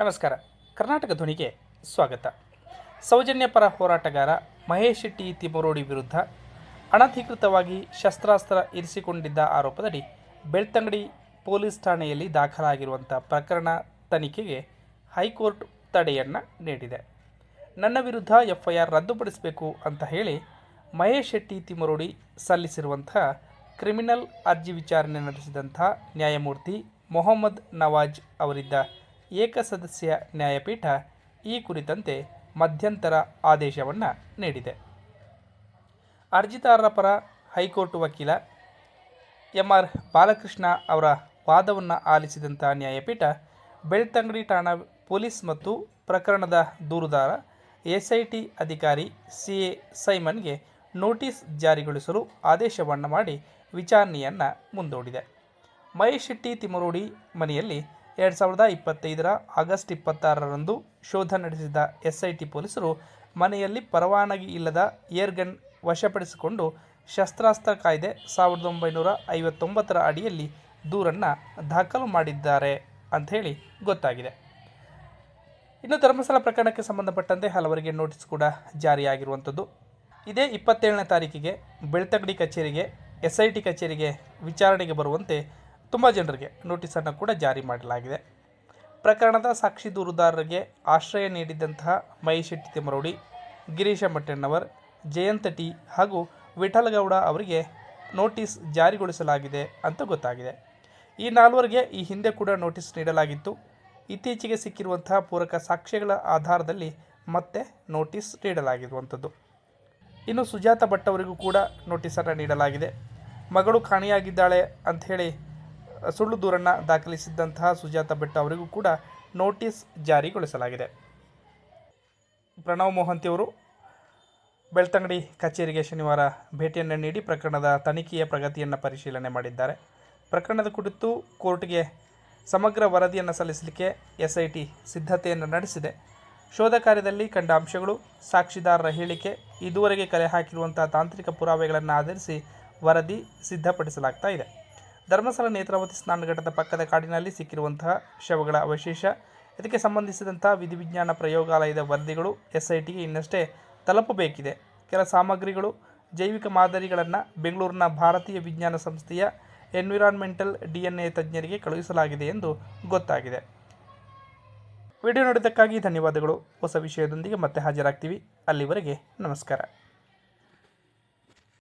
ನಮಸ್ಕಾರ. ಕರ್ನಾಟಕ ಧ್ವನಿಗೆ ಸ್ವಾಗತ. ಸೌಜನ್ಯ ಪರ ಹೋರಾಟಗಾರ ಮಹೇಶ್ ಶೆಟ್ಟಿ ತಿಮರೋಡಿ ವಿರುದ್ಧ ಅನಧಿಕೃತವಾಗಿ ಶಸ್ತ್ರಾಸ್ತ್ರ ಇರಿಸಿಕೊಂಡಿದ್ದ ಆರೋಪದಡಿ ಬೆಳ್ತಂಗಡಿ ಪೊಲೀಸ್ ಠಾಣೆಯಲ್ಲಿ ದಾಖಲಾಗಿರುವಂಥ ಪ್ರಕರಣ ತನಿಖೆಗೆ ಹೈಕೋರ್ಟ್ ತಡೆಯನ್ನು ನೀಡಿದೆ. ನನ್ನ ವಿರುದ್ಧ ಎಫ್ಐಆರ್ ರದ್ದುಪಡಿಸಬೇಕು ಅಂತ ಹೇಳಿ ಮಹೇಶ್ ಶೆಟ್ಟಿ ತಿಮರೋಡಿ ಸಲ್ಲಿಸಿರುವಂಥ ಕ್ರಿಮಿನಲ್ ಅರ್ಜಿ ವಿಚಾರಣೆ ನಡೆಸಿದಂಥ ನ್ಯಾಯಮೂರ್ತಿ ಮೊಹಮ್ಮದ್ ನವಾಜ್ ಅವರಿದ್ದ ಏಕಸದಸ್ಯ ನ್ಯಾಯಪೀಠ ಈ ಕುರಿತಂತೆ ಮಧ್ಯಂತರ ಆದೇಶವನ್ನು ನೀಡಿದೆ. ಅರ್ಜಿದಾರರ ಪರ ಹೈಕೋರ್ಟ್ ವಕೀಲ ಎಂ ಆರ್ ಬಾಲಕೃಷ್ಣ ಅವರ ವಾದವನ್ನು ಆಲಿಸಿದಂಥ ನ್ಯಾಯಪೀಠ ಬೆಳ್ತಂಗಡಿ ಠಾಣಾ ಪೊಲೀಸ್ ಮತ್ತು ಪ್ರಕರಣದ ದೂರುದಾರ, ಎಸ್ಐಟಿ ಅಧಿಕಾರಿ ಸಿ ಎ ಸೈಮನ್ಗೆ ನೋಟಿಸ್ ಜಾರಿಗೊಳಿಸಲು ಆದೇಶವನ್ನು ಮಾಡಿ ವಿಚಾರಣೆಯನ್ನು ಮುಂದೂಡಿದೆ. ಮಹೇಶ್ ಶೆಟ್ಟಿ ತಿಮರೋಡಿ ಮನೆಯಲ್ಲಿ ಎರಡು ಸಾವಿರದ ಇಪ್ಪತ್ತೈದರ ಆಗಸ್ಟ್ ಇಪ್ಪತ್ತಾರರಂದು ಶೋಧ ನಡೆಸಿದ ಎಸ್ಐಟಿ ಪೊಲೀಸರು ಮನೆಯಲ್ಲಿ ಪರವಾನಗಿ ಇಲ್ಲದ ಏರ್ಗನ್ ವಶಪಡಿಸಿಕೊಂಡು ಶಸ್ತ್ರಾಸ್ತ್ರ ಕಾಯ್ದೆ ಸಾವಿರದ ಒಂಬೈನೂರ ಐವತ್ತೊಂಬತ್ತರ ಅಡಿಯಲ್ಲಿ ದೂರನ್ನು ದಾಖಲು ಮಾಡಿದ್ದಾರೆ ಅಂಥೇಳಿ ಗೊತ್ತಾಗಿದೆ. ಇನ್ನು ಧರ್ಮಸ್ಥಳ ಪ್ರಕರಣಕ್ಕೆ ಸಂಬಂಧಪಟ್ಟಂತೆ ಹಲವರಿಗೆ ನೋಟಿಸ್ ಕೂಡ ಜಾರಿಯಾಗಿರುವಂಥದ್ದು. ಇದೇ ಇಪ್ಪತ್ತೇಳನೇ ತಾರೀಕಿಗೆ ಬೆಳ್ತಗಡಿ ಕಚೇರಿಗೆ ಎಸ್ ಐ ಟಿ ಕಚೇರಿಗೆ ವಿಚಾರಣೆಗೆ ಬರುವಂತೆ ತುಂಬ ಜನರಿಗೆ ನೋಟಿಸನ್ನು ಕೂಡ ಜಾರಿ ಮಾಡಲಾಗಿದೆ. ಪ್ರಕರಣದ ಸಾಕ್ಷಿ ದೂರುದಾರರಿಗೆ ಆಶ್ರಯ ನೀಡಿದ್ದಂತಹ ಮಹೇಶ್ ಶೆಟ್ಟಿ ತಿಮರೋಡಿ ಗಿರೀಶ ಮಟ್ಟಣ್ಣವರ್, ಜಯಂತ ಟಿ ಹಾಗೂ ವಿಠಲಗೌಡ ಅವರಿಗೆ ನೋಟಿಸ್ ಜಾರಿಗೊಳಿಸಲಾಗಿದೆ ಅಂತ ಗೊತ್ತಾಗಿದೆ. ಈ ನಾಲ್ವರಿಗೆ ಈ ಹಿಂದೆ ಕೂಡ ನೋಟಿಸ್ ನೀಡಲಾಗಿತ್ತು. ಇತ್ತೀಚೆಗೆ ಸಿಕ್ಕಿರುವಂತಹ ಪೂರಕ ಸಾಕ್ಷ್ಯಗಳ ಆಧಾರದಲ್ಲಿ ಮತ್ತೆ ನೋಟಿಸ್ ನೀಡಲಾಗಿರುವಂಥದ್ದು. ಇನ್ನು ಸುಜಾತ ಭಟ್ ಅವರಿಗೂ ಕೂಡ ನೋಟಿಸನ್ನು ನೀಡಲಾಗಿದೆ. ಮಗಳು ಕಾಣೆಯಾಗಿದ್ದಾಳೆ ಅಂಥೇಳಿ ಸುಳ್ಳು ದೂರನ್ನು ದಾಖಲಿಸಿದ್ದಂತಹ ಸುಜಾತ ಭಟ್ ಅವರಿಗೂ ಕೂಡ ನೋಟಿಸ್ ಜಾರಿಗೊಳಿಸಲಾಗಿದೆ. ಪ್ರಣವ್ ಮೊಹಂತಿಯವರು ಬೆಳ್ತಂಗಡಿ ಕಚೇರಿಗೆ ಶನಿವಾರ ಭೇಟಿಯನ್ನು ನೀಡಿ ಪ್ರಕರಣದ ತನಿಖೆಯ ಪ್ರಗತಿಯನ್ನು ಪರಿಶೀಲನೆ ಮಾಡಿದ್ದಾರೆ. ಪ್ರಕರಣದ ಕುರಿತು ಕೋರ್ಟ್ಗೆ ಸಮಗ್ರ ವರದಿಯನ್ನು ಸಲ್ಲಿಸಲಿಕ್ಕೆ ಎಸ್ ಐ ಟಿ ಸಿದ್ಧತೆಯನ್ನು ನಡೆಸಿದೆ. ಶೋಧ ಕಾರ್ಯದಲ್ಲಿ ಕಂಡ ಅಂಶಗಳು, ಸಾಕ್ಷಿದಾರರ ಹೇಳಿಕೆ, ಇದುವರೆಗೆ ಕಲೆ ಹಾಕಿರುವಂತಹ ತಾಂತ್ರಿಕ ಪುರಾವೆಗಳನ್ನು ಆಧರಿಸಿ ವರದಿ ಸಿದ್ಧಪಡಿಸಲಾಗ್ತಾ ಇದೆ. ಧರ್ಮಸ್ಥಳ ನೇತ್ರಾವತಿ ಸ್ನಾನಘಟ್ಟದ ಪಕ್ಕದ ಕಾಡಿನಲ್ಲಿ ಸಿಕ್ಕಿರುವಂತಹ ಶವಗಳ ಅವಶೇಷ. ಇದಕ್ಕೆ ಸಂಬಂಧಿಸಿದಂಥ ವಿಧಿವಿಜ್ಞಾನ ಪ್ರಯೋಗಾಲಯದ ವರದಿಗಳು ಎಸ್ ಐ ಟಿಗೆ ಇನ್ನಷ್ಟೇ ತಲುಪಬೇಕಿದೆ ಕೆಲ ಸಾಮಗ್ರಿಗಳು, ಜೈವಿಕ ಮಾದರಿಗಳನ್ನು ಬೆಂಗಳೂರಿನ ಭಾರತೀಯ ವಿಜ್ಞಾನ ಸಂಸ್ಥೆಯ ಎನ್ವಿರಾನ್ಮೆಂಟಲ್ ಡಿ ಎನ್ ಎ ತಜ್ಞರಿಗೆ ಕಳುಹಿಸಲಾಗಿದೆ ಎಂದು ಗೊತ್ತಾಗಿದೆ. ವಿಡಿಯೋ ನೋಡಿದ್ದಕ್ಕಾಗಿ ಧನ್ಯವಾದಗಳು. ಹೊಸ ವಿಷಯದೊಂದಿಗೆ ಮತ್ತೆ ಹಾಜರಾಗ್ತೀವಿ. ಅಲ್ಲಿವರೆಗೆ ನಮಸ್ಕಾರ.